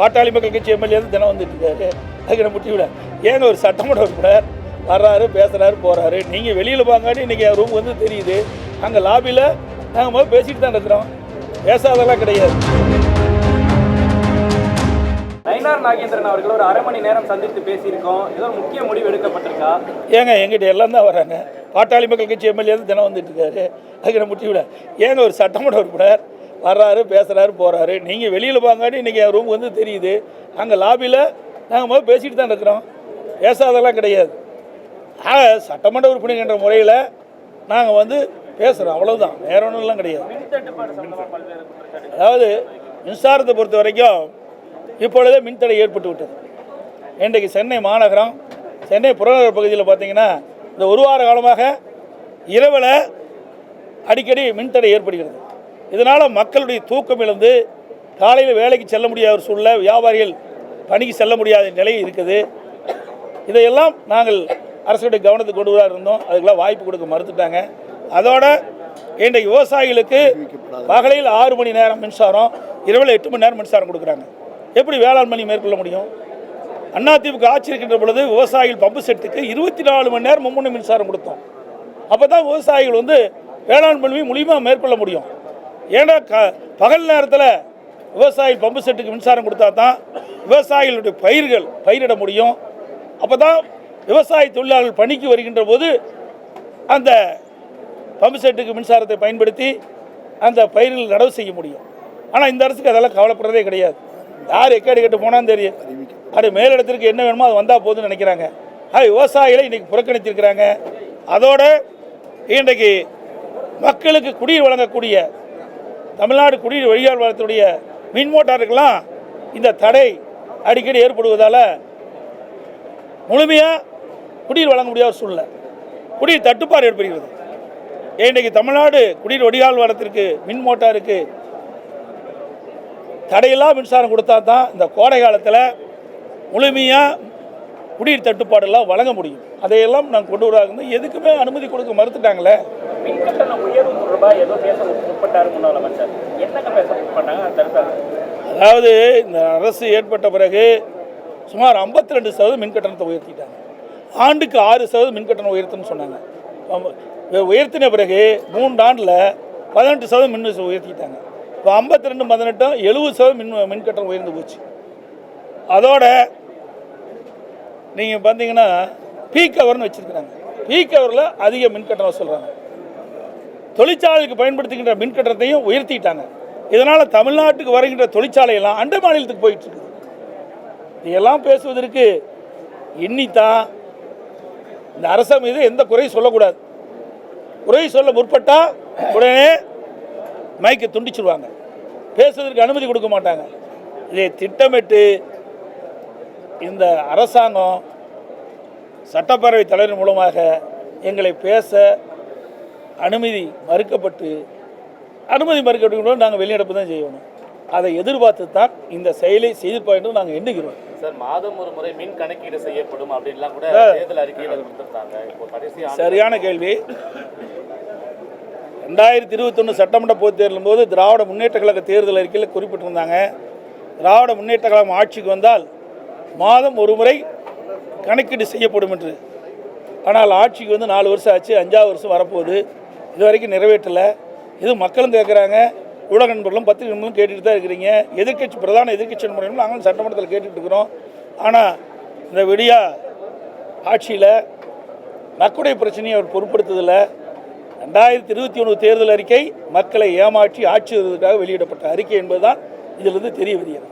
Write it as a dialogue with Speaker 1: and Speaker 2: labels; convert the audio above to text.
Speaker 1: பாட்டாளி மக்கள் கட்சி எம்எல்ஏ வந்து தினம் வந்துட்டு இருக்காரு. அதுக்கு நம்ம முட்டி விட ஏங்க ஒரு சட்டமன்ற உறுப்பினர் வர்றாரு பேசுகிறாரு போகிறாரு நீங்கள் வெளியில் வாங்காடி இன்றைக்கி என் ரூம் வந்து தெரியுது. அங்கே லாபியில் நாங்கள் முதல்ல பேசிட்டு தான் இருக்கிறோம். பேசாதெல்லாம் கிடையாது.
Speaker 2: நயினார் நாகேந்திரன் அவர்கள் ஒரு அரை மணி நேரம் சந்தித்து பேசியிருக்கோம். ஏதோ முக்கிய முடிவு எடுக்கப்பட்டிருக்கா?
Speaker 1: ஏங்க எங்கிட்ட எல்லாம் தான் வராங்க. பாட்டாளி மக்கள் கட்சி எம்எல்ஏ தினம் வந்துட்டு இருக்காரு. அதுக்கு நம்ம முட்டி விட ஏங்க ஒரு சட்டமன்ற உறுப்பினர் வர்றாரு பேசுகிறாரு போகிறாரு நீங்கள் வெளியில் வாங்காடி இன்றைக்கி என் ரூம் வந்து தெரியுது. அங்கே லாபியில் நாங்கள் முதல்ல பேசிட்டு தான் இருக்கிறோம். பேசாதெல்லாம் கிடையாது. ஆக சட்டமன்ற உறுப்பினர் என்ற முறையில் நாங்கள் வந்து பேசுகிறோம் அவ்வளோதான் வேற ஒன்றும்லாம் கிடையாது. அதாவது மின்சாரத்தை பொறுத்த வரைக்கும் இப்பொழுதே மின்தடை ஏற்பட்டு விட்டது. இன்றைக்கு சென்னை மாநகரம் சென்னை புறநகர் பகுதியில் பார்த்தீங்கன்னா இந்த ஒரு வார காலமாக இரவில் அடிக்கடி மின்தடை ஏற்படுகிறது. இதனால் மக்களுடைய தூக்கம் இழந்து காலையில் வேலைக்கு செல்ல முடியாத ஒரு சூழ்நிலை வியாபாரிகள் பணிக்கு செல்ல முடியாத நிலை இருக்குது. இதையெல்லாம் நாங்கள் அரசுடைய கவனத்துக்கு கொண்டு வர இருந்தோம். அதுக்கெல்லாம் வாய்ப்பு கொடுக்க மறுத்துட்டாங்க. அதோட இன்றைக்கு விவசாயிகளுக்கு பகலில் ஆறு மணி நேரம் மின்சாரம் இரவில் எட்டு மணி நேரம் மின்சாரம் கொடுக்குறாங்க. எப்படி வேளாண் மணி மேற்கொள்ள முடியும்? அதிமுக ஆட்சி இருக்கின்ற பொழுது விவசாயிகள் பம்பு செட்டுக்கு இருபத்தி நாலு மணி நேரம் மும்முன்னு மின்சாரம் கொடுத்தோம். அப்போ தான் விவசாயிகள் வந்து வேளாண்மை மூலியமாக மேற்கொள்ள முடியும். ஏன்னா க பகல் நேரத்தில் விவசாயி பம்பு செட்டுக்கு மின்சாரம் கொடுத்தா தான் விவசாயிகளுடைய பயிர்கள் பயிரிட முடியும். அப்போ தான் விவசாய தொழிலாளர்கள் பணிக்கு வருகின்ற போது அந்த பம்பு செட்டுக்கு மின்சாரத்தை பயன்படுத்தி அந்த பயிர்கள் நடவு செய்ய முடியும். ஆனால் இந்த அரசுக்கு அதெல்லாம் கவலைப்படுறதே கிடையாது. யார் எக்கடி கட்டு போனான்னு தெரியும். அது மேலிடத்திற்கு என்ன வேணுமோ அது வந்தால் போதும்னு நினைக்கிறாங்க. அது விவசாயிகளை இன்றைக்கி புறக்கணித்திருக்கிறாங்க. அதோட இன்றைக்கு மக்களுக்கு குடிநீர் வழங்கக்கூடிய தமிழ்நாடு குடிநீர் வழியால் வளத்துடைய மின் மோட்டாருக்கெல்லாம் இந்த தடை அடிக்கடி ஏற்படுவதால் முழுமையாக குடிநீர் வழங்க முடியாத சூழ்நிலை. குடிநீர் தட்டுப்பாடு ஏற்படுகிறது. இன்றைக்கு தமிழ்நாடு குடிநீர் வடிகால் வாரத்திற்கு மின் மோட்டாருக்கு தடையில்லா மின்சாரம் கொடுத்தா தான் இந்த கோடை காலத்தில் முழுமையாக குடிநீர் தட்டுப்பாடெல்லாம் வழங்க முடியும். அதையெல்லாம் நாங்கள் கொண்டு வராங்க எதுக்குமே அனுமதி கொடுக்க மறுத்துட்டாங்களே? அதாவது இந்த அரசு ஏற்பட்ட பிறகு சுமார் 52% ரெண்டு சதவீதம் மின் கட்டணத்தை உயர்த்திட்டாங்க. ஆண்டுக்கு ஆறு சதவீதம் மின் கட்டணம் உயர்த்துன்னு சொன்னாங்க. உயர்த்தின பிறகு மூன்று ஆண்டில் பதினெட்டு சதவீதம் மின் உயர்த்திட்டாங்க. இப்போ ஐம்பத்தி ரெண்டு பதினெட்டும் எழுபது சதவீதம் மின் மின் கட்டணம் உயர்ந்து போச்சு. அதோட நீங்கள் பார்த்தீங்கன்னா பீக் ஹவர்னு வச்சுருக்கிறாங்க. பீக் ஹவரில் அதிக மின் கட்டணம் சொல்கிறாங்க தொழிற்சாலைக்கு பயன்படுத்துகின்ற மின் கட்டணத்தையும் உயர்த்திட்டாங்க. இதனால் தமிழ்நாட்டுக்கு வருகின்ற தொழிற்சாலையெல்லாம் அண்டை மாநிலத்துக்கு போயிட்டுருக்குது இதையெல்லாம் பேசுவதற்கு எண்ணித்தான் இந்த அரச மீது எந்த குறையும் சொல்லக்கூடாது. குறை சொல்ல முற்பட்டால் உடனே மைக்கை துண்டிச்சிருவாங்க. பேசுவதற்கு அனுமதி கொடுக்க மாட்டாங்க. இதை திட்டமிட்டு இந்த அரசாங்கம் சட்டப்பேரவை தலைவர் மூலமாக எங்களை பேச அனுமதி மறுக்கப்பட்டு அனுமதி மறுக்கப்பட்டு நாங்கள் வெளிநடப்பு தான் செய்யணும். அதை எதிர்பார்த்து தான் இந்த செயலை செய்து போயிட்டு நாங்கள் எண்ணுகிறோம்.
Speaker 3: சார் மாதம் ஒரு முறை மின் கணக்கீடு செய்யப்படும் அப்படின்லாம் கூட தேர்தல் அறிக்கையில்
Speaker 1: சரியான கேள்வி. ரெண்டாயிரத்தி இருபத்தொன்று சட்டமன்ற பொதுத் தேர்தலும் போது திராவிட முன்னேற்ற கழக தேர்தல் அறிக்கையில் குறிப்பிட்டிருந்தாங்க. திராவிட முன்னேற்ற கழகம் ஆட்சிக்கு வந்தால் மாதம் ஒரு முறை கணக்கீடு செய்யப்படும் என்று. ஆனால் ஆட்சிக்கு வந்து நாலு வருஷம் ஆச்சு அஞ்சாவது வருஷம் வரப்போகுது. இது வரைக்கும் நிறைவேற்றலை. இது மக்களும் கேட்குறாங்க ஊடக நண்பர்களும் பத்திரிகை நண்பர்களும் கேட்டுட்டு தான் இருக்கிறீங்க. எதிர்க்கட்சி பிரதான எதிர்க்கட்சி நண்பர்களும் நாங்களும் சட்டமன்றத்தில் கேட்டுட்டு இருக்கிறோம். ஆனால் இந்த விடியா ஆட்சியில் மக்களுடைய பிரச்சனையை அவர் பொருட்படுத்துதில்ல. ரெண்டாயிரத்தி இருபத்தி ஒன்று தேர்தல் அறிக்கை மக்களை ஏமாற்றி ஆட்சி வருவதற்காக வெளியிடப்பட்ட அறிக்கை என்பதுதான் இதிலிருந்து தெரிய வருகிறது.